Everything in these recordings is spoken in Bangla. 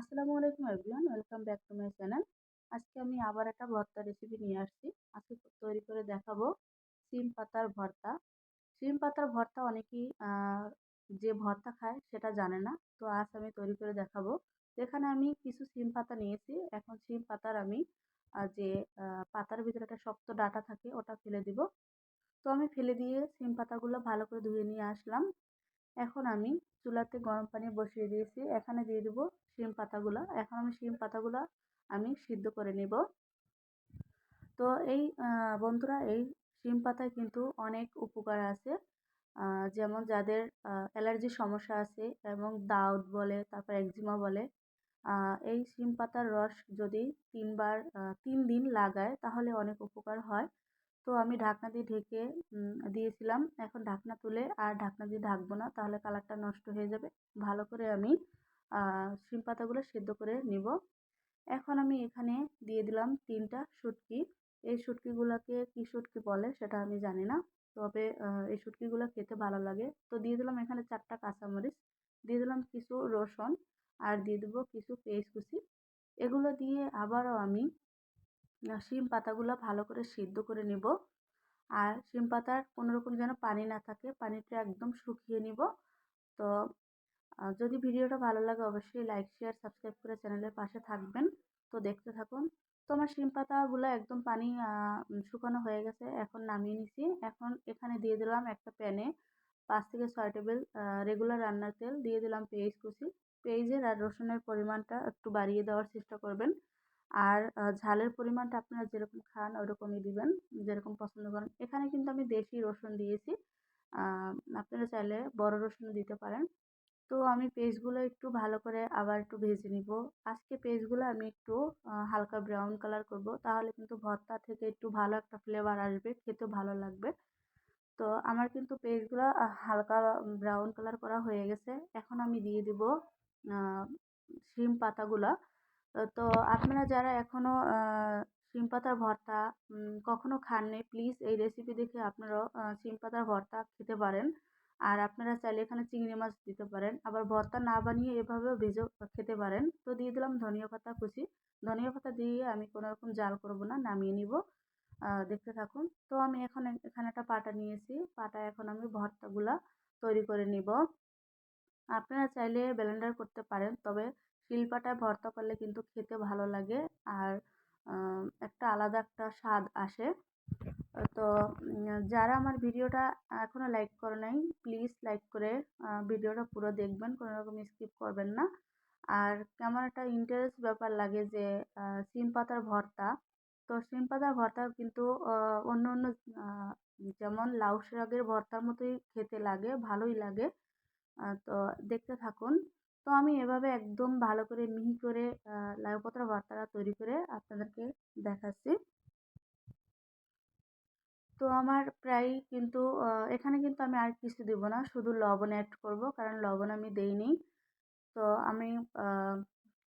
আসসালামু আলাইকুম everyone welcome back to my channel আজকে আমি আবার একটা ভর্তা রেসিপি নিয়ে আসছি। আজকে তৈরি করে দেখাবো সিম পাতার ভর্তা। সিম পাতার ভর্তা অনেকেই যে ভর্তা খায় সেটা জানে না। তো আজ আমি তৈরি করে দেখাবো। এখানে আমি কিছু সিম পাতা নিয়েছি। এখন সিম পাতার আমি যে পাতার ভিতরে একটা শক্ত ডাটা থাকে ওটা ফেলে দিব। তো আমি ফেলে দিয়ে সিম পাতাগুলো ভালো করে ধুয়ে নিয়ে আসলাম। এখন আমি চুলাতে গরম পানি বসিয়ে দিয়েছি। এখানে দিয়ে দেবো শিম পাতাগুলো। এখন আমি শিম পাতাগুলো আমি সিদ্ধ করে নেব। তো এই বন্ধুরা, এই শিম পাতায় কিন্তু অনেক উপকার আছে। যেমন যাদের অ্যালার্জির সমস্যা আছে এবং দাউদ বলে, তারপর একজিমা বলে এই শিম পাতার রস যদি তিনবার তিন দিন লাগায় তাহলে অনেক উপকার হয়। তো আমি ঢাকনা দিয়ে ঢেকে দিয়েছিলাম। এখন ঢাকনা তুলে আর ঢাকনা দিয়ে ঢাকবো না, তাহলে কালারটা নষ্ট হয়ে যাবে। ভালো করে আমি শিম পাতাগুলো সেদ্ধ করে নিব। এখন আমি এখানে দিয়ে দিলাম তিনটা শুটকি। এই শুটকিগুলোকে কী শুটকি বলে সেটা আমি জানি না, তবে এই শুটকিগুলো খেতে ভালো লাগে। তো দিয়ে দিলাম এখানে চারটা কাঁচামরিচ, দিয়ে দিলাম কিছু রসুন আর দিয়ে দেবো কিছু পেঁয়াজ কুচি। এগুলো দিয়ে আবারও আমি শিম পাতাগুলো ভালো করে সিদ্ধ করে নিব। আর শিম পাতার কোনো রকম যেন পানি না থাকে, পানিটা একদম শুকিয়ে নিব। তো যদি ভিডিওটা ভালো লাগে অবশ্যই লাইক, শেয়ার, সাবস্ক্রাইব করে চ্যানেলের পাশে থাকবেন। তো দেখতে থাকুন। তো আমার শিম পাতাগুলো একদম পানি শুকানো হয়ে গেছে, এখন নামিয়ে নিছি। এখন এখানে দিয়ে দিলাম একটা প্যানে পাঁচ থেকে ছয় টেবিল রেগুলার রান্নার তেল। দিয়ে দিলাম পেঁয়াজ কুচি। পেঁয়াজের আর রসুনের পরিমাণটা একটু বাড়িয়ে দেওয়ার চেষ্টা করবেন। আর ঝালের পরিমাণটা আপনারা যেরকম খান ওরকমই দিবেন, যেরকম পছন্দ করেন। এখানে কিন্তু আমি দেশি রসুন দিয়েছি। আপনারা চাইলে বড় রসুনও দিতে পারেন। তো আমি পেস্টগুলো একটু ভালো করে আবার একটু ভেজে নিব। আজকে পেস্টগুলো আমি একটু হালকা ব্রাউন কালার করব। তাহলে কিন্তু ভর্তা থেকে একটু ভালো একটা ফ্লেভার আসবে খেতে ভালো লাগবে। তো আমার কিন্তু পেস্টগুলো হালকা ব্রাউন কালার করা হয়ে গেছে। এখন আমি দিয়ে দিব শিম পাতাগুলা। তো আপনারা যারা এখনও শিম পাতার ভর্তা কখনও খাননি প্লিজ এই রেসিপি দেখে আপনারাও শিম পাতার ভর্তা খেতে পারেন। আর আপনারা চাইলে এখানে চিংড়ি মাছ দিতে পারেন। আবার ভর্তা না বানিয়ে এভাবেও ভেজেও খেতে পারেন। তো দিয়ে দিলাম ধনিয়া পাতা কুচি। ধনিয়া পাতা দিয়ে আমি কোনো রকম জাল করব না, নামিয়ে নিব। দেখতে থাকুন। তো আমি এখন এখানে একটা পাটা নিয়েছি। পাটা এখন আমি ভর্তাগুলা তৈরি করে নিব। আপনারা চাইলে ব্লেন্ডার করতে পারেন, তবে শিলপাটায় ভর্তা করলে কিন্তু খেতে ভালো লাগে। আর একটা আলাদা একটা স্বাদ আসে। তো যারা আমার ভিডিওটা এখনও লাইক করে নাই প্লিজ লাইক করে ভিডিওটা পুরো দেখবেন, কোনো রকম স্কিপ করবেন না। আর কেমন একটা ইন্টারেস্ট ব্যাপার লাগে যে সিম পাতার ভর্তা। তো সিম পাতার ভর্তা কিন্তু অন্য অন্য যেমন লাউ শাকের ভর্তার মতোই খেতে লাগে, ভালোই লাগে। তো দেখতে থাকুন। তো আমি এভাবে একদম ভালো করে মিহি করে লাউ পাতার ভর্তাটা তৈরি করে আপনাদেরকে দেখাচ্ছি। তো আমার প্রায় কিন্তু এখানে কিন্তু আমি আর কিছু দেবো না, শুধু লবণ অ্যাড করব, কারণ লবণ আমি দেইনি। তো আমি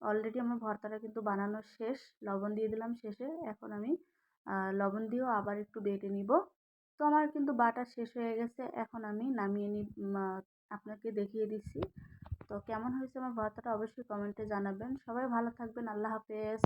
অলরেডি আমার ভর্তাটা কিন্তু বানানো শেষ, লবণ দিয়ে দিলাম শেষে, এখন আমি লবণ দিয়েও আবার একটু বেটে নিব। তো আমার কিন্তু বাটা শেষ হয়ে গেছে, এখন আমি নামিয়ে নি আপনাকে দেখিয়ে দিচ্ছি। তো কেমন হয়েছে আমার ভর্তাটা অবশ্যই কমেন্টে জানাবেন। সবাই ভালো থাকবেন আল্লাহ হাফেজ।